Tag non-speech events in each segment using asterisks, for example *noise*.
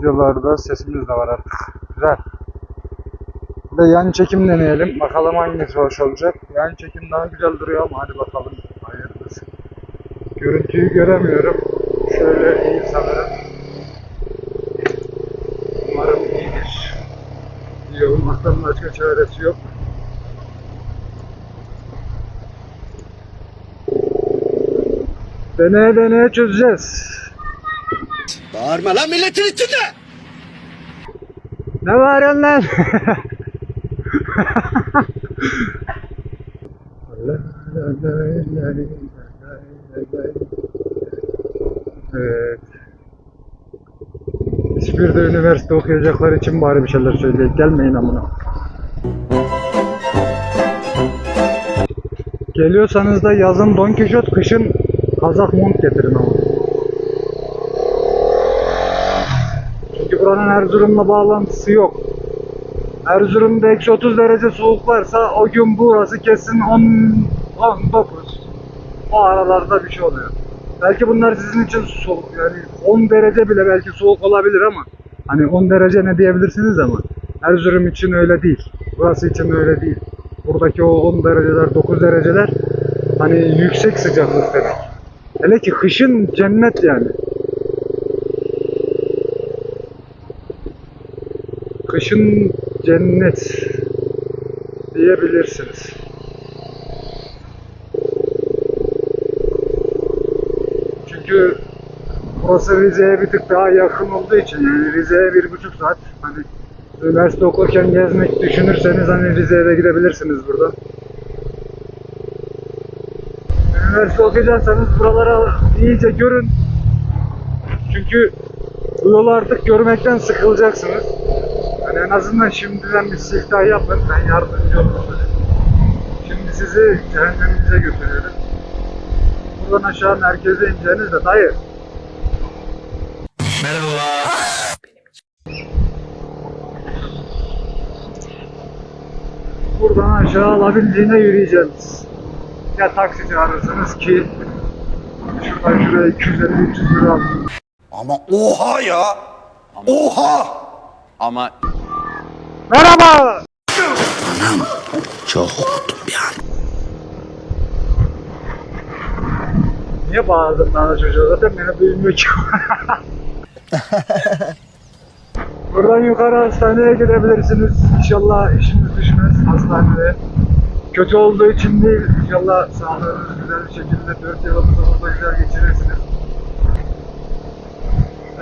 videolarda sesimiz de var artık. Güzel. De yan çekim deneyelim. Bakalım hangisi hoş olacak. Yan çekim daha güzel duruyor ama hadi bakalım. Hayırlısı. Görüntüyü göremiyorum. Şöyle iyi sanırım. Umarım iyidir. İyi olmaktan başka çaresi yok. Deneye deneye çözeceğiz. Bağırma lan milletin içinde. Ne bağırıyorsun lan? evet. Hiçbir de üniversite okuyacaklar için bari bir şeyler söyleyip gelmeyin amına. Geliyorsanız da yazın Don Kişot, kışın kazak mont getirin ama. Çünkü buranın Erzurum'la bağlantısı yok. Erzurum'da eksi 30 derece soğuk varsa o gün burası kesin 10, 19. O aralarda bir şey oluyor. Belki bunlar sizin için soğuk yani 10 derece bile belki soğuk olabilir ama hani 10 derece ne diyebilirsiniz ama Erzurum için öyle değil. Burası için öyle değil. Buradaki o 10 dereceler 9 dereceler hani yüksek sıcaklık demek. Hele ki kışın cennet yani. Kışın cennet diyebilirsiniz. Çünkü burası Rize'ye bir tık daha yakın olduğu için yani Rize'ye bir buçuk saat hani üniversite okurken gezmek düşünürseniz hani Rize'ye de gidebilirsiniz burada. Üniversite okuyacaksanız buralara iyice görün. Çünkü bu yolu artık görmekten sıkılacaksınız. Yani en azından şimdiden bir siftah yapın. Ben yardımcı olurum. Şimdi sizi cehenneminize götürüyorum. Buradan aşağı merkeze ineceğiniz de dayı. Buradan aşağı alabildiğine yürüyeceğiz. Ya taksi çağırırsınız ki şuradan şuraya 250-300 lira alın. Ama oha ya. Oha. Ama Merhaba! Çok korktum bir an. Niye bağırdın bana çocuğa? Zaten beni duymuyor ki. *laughs* Buradan yukarı hastaneye gidebilirsiniz. İnşallah işiniz düşmez hastanede. Kötü olduğu için değil, inşallah sağlığınız güzel bir şekilde 4 yılınızı burada güzel geçirirsiniz.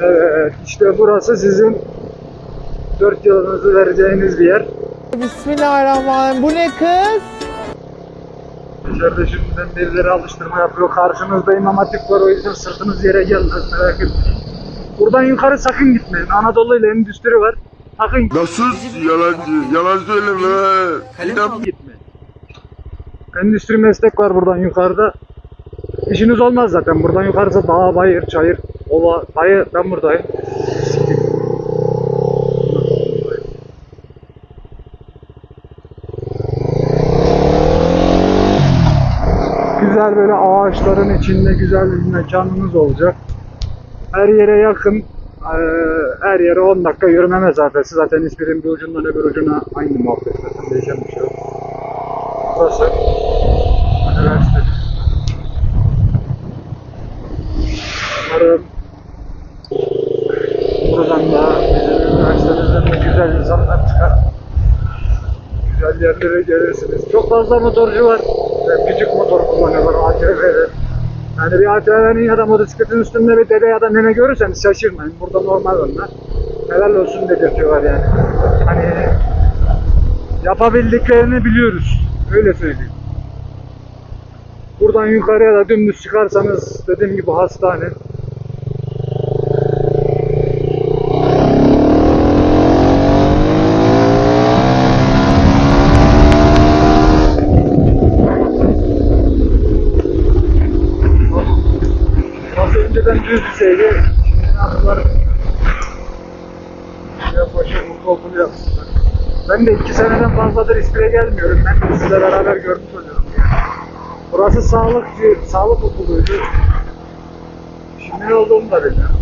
Evet, işte burası sizin 4 yılınızı vereceğiniz bir yer. Bismillahirrahmanirrahim. Bu ne kız? İçeride şimdiden birileri alıştırma yapıyor. Karşınızda imam hatip var o yüzden sırtınız yere gelmez merak etmeyin. Buradan yukarı sakın gitmeyin. Anadolu ile endüstri var. Sakın Nasıl yalancı? Yalan söyleme. İnan gitmeyin. Endüstri meslek var buradan yukarıda. İşiniz olmaz zaten. Buradan yukarısı dağ, bayır, çayır, ova. Dayı ben buradayım. Güzel böyle ağaçların içinde güzel bir mekanınız olacak. Her yere yakın. eee, Her yere 10 dakika yürüme mesafesi. Zaten İzmir'in bir ucundan öbür ucuna aynı muhabbet. Zaten değişen bir şey yok. Burası üniversite. Umarım buradan da bizim üniversitemizden de güzel insanlar çıkar. Güzel yerlere gelirsiniz. Çok fazla motorcu var. Ve küçük motor kullanıyorlar ATV'de. Yani bir ATV'nin ya da motosikletin üstünde bir dede ya da nene görürseniz şaşırmayın. Burada normal onlar. Helal olsun dedirtiyorlar yani. Hani yapabildiklerini biliyoruz. Öyle söyleyeyim. Buradan yukarıya da dümdüz çıkarsanız dediğim gibi hastane. Burası önceden düz bir şeydi. Şimdi ne yaptılar? Ya başa okul yapmışlar. Ben de iki seneden fazladır İspir'e gelmiyorum. Ben de sizle beraber görmüş oluyorum yani. Burası sağlıkçı, sağlık okuluydu. Şimdi ne olduğunu da bilmiyorum.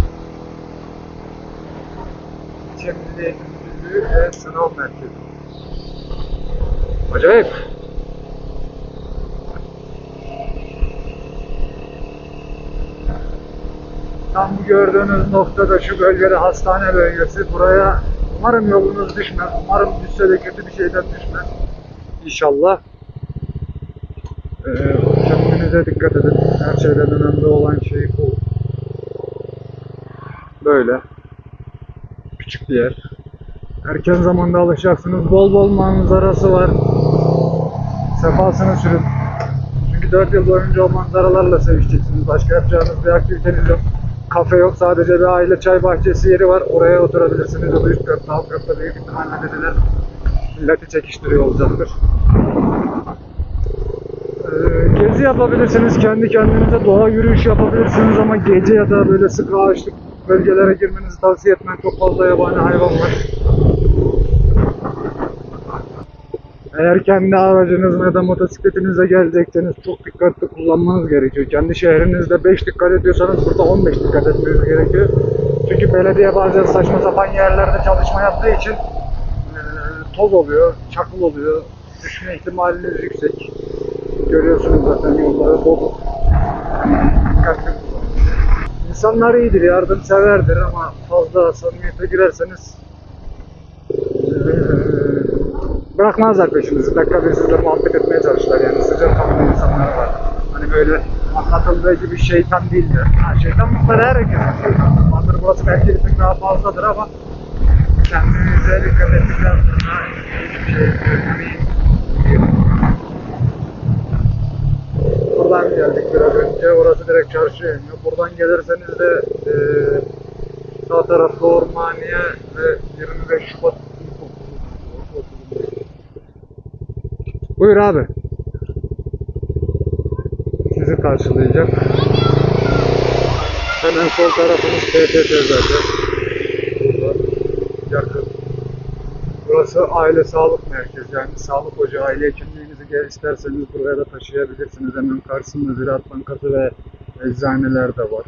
Emniyet Müdürlüğü ve Sınav Merkezi. Acayip. Gördüğünüz noktada şu bölgede hastane bölgesi. Buraya umarım yolunuz düşmez. Umarım düşse de kötü bir şeyden düşmez. İnşallah. Ee, dikkat edin. Her şeyden önemli olan şey bu. Böyle. Küçük bir yer. Erken zamanda alışacaksınız. Bol bol manzarası var. Sefasını sürün. Çünkü 4 yıl boyunca o manzaralarla sevişeceksiniz. Başka yapacağınız bir aktiviteniz yok. Kafe yok. Sadece bir aile çay bahçesi yeri var. Oraya oturabilirsiniz. O da üst katta, alt katta büyük ihtimalle dediler. Milleti çekiştiriyor olacaktır. Ee, gezi yapabilirsiniz. Kendi kendinize doğa yürüyüşü yapabilirsiniz ama gece ya da böyle sık ağaçlık bölgelere girmenizi tavsiye etmem. Çok fazla yabani hayvan var. Eğer kendi aracınız ya da motosikletinize gelecekseniz çok dikkatli kullanmanız gerekiyor. Kendi şehrinizde 5 dikkat ediyorsanız burada 15 dikkat etmeniz gerekiyor. Çünkü belediye bazen saçma sapan yerlerde çalışma yaptığı için eee, toz oluyor, çakıl oluyor. Düşme ihtimaliniz yüksek. Görüyorsunuz zaten yolları dolu. Dikkatli. İnsanlar iyidir, yardımseverdir ama fazla samimiyete girerseniz eee, bırakmazlar peşinizi. Dakika bir sizle muhabbet etmeye çalışırlar yani sıcak kanlı insanlar var. Hani böyle anlatıldığı gibi şeytan değildir. Ha, şeytan mutları herkes şeytan. Bazıları burası belki bir tık daha fazladır ama kendinize dikkat ettikten sonra hiçbir şey görmeyin. Buradan geldik biraz önce. Orası direkt çarşıya iniyor. Buradan gelirseniz de e, sağ tarafta Ormaniye ve 25 Şubat Buyur abi. Sizi karşılayacak. Hemen sol tarafımız PTT zaten. Burada yakın. Burası aile sağlık merkezi yani sağlık ocağı aile hekimliğinizi gel isterseniz buraya da taşıyabilirsiniz. Hemen karşısında Ziraat Bankası ve eczaneler de var.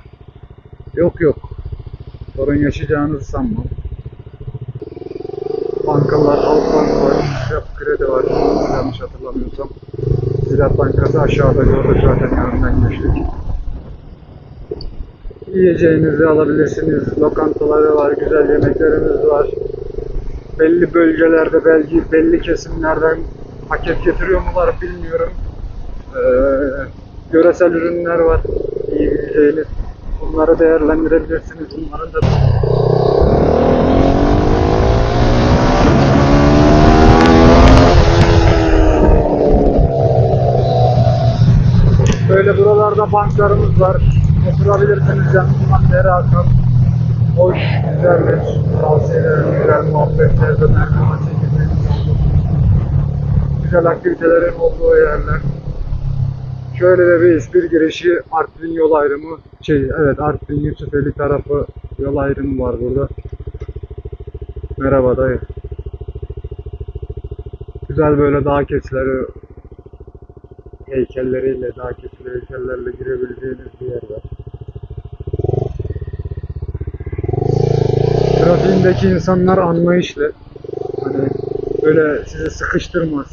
Yok yok. Sorun yaşayacağınızı sanmam. Bankalar, Halkbank var, Kredi var. Yanlış hatırlamıyorsam. Ziraat Bankası aşağıda gördük zaten yanından geçtik. Yiyeceğinizi alabilirsiniz. Lokantaları var, güzel yemeklerimiz var. Belli bölgelerde, belki belli kesimlerden paket getiriyor mu var bilmiyorum. Ee, göresel ürünler var. İyi bileceğiniz. Bunları değerlendirebilirsiniz. Bunların da Buralarda banklarımız var. Oturabilirsiniz yanından dere akan. Hoş, güzeldir. Tavsiye ederim. Güzel muhabbetler ve merhamet Güzel aktivitelerin olduğu yerler. Şöyle de bir İspir girişi Artvin yol ayrımı. Şey, evet Artvin Yusufeli tarafı yol ayrımı var burada. Merhaba dayı. Güzel böyle dağ keçileri heykelleriyle, dağ keçili heykellerle girebileceğiniz bir yer var. Trafiğindeki insanlar anlayışlı. Hani böyle sizi sıkıştırmaz.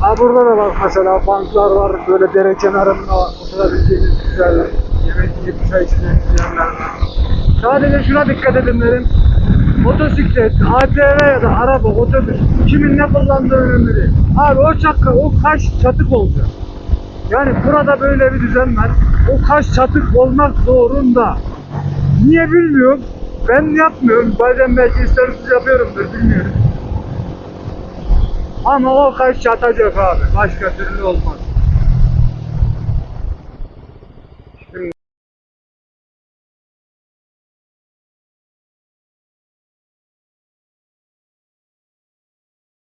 Ha burada da bak mesela banklar var, böyle dere kenarında oturabileceğiniz güzel yemek yiyip çay içeceğiniz yerler var. Sadece şuna dikkat edin derim. Motosiklet, ATV ya da araba, otobüs kimin ne kullandığı önemli değil. Abi o çakka, o kaş çatık olacak. Yani burada böyle bir düzen var. O kaş çatık olmak zorunda. Niye bilmiyorum. Ben yapmıyorum. Bazen belki istemsiz yapıyorumdur bilmiyorum. Ama o kaş çatacak abi. Başka türlü olmaz.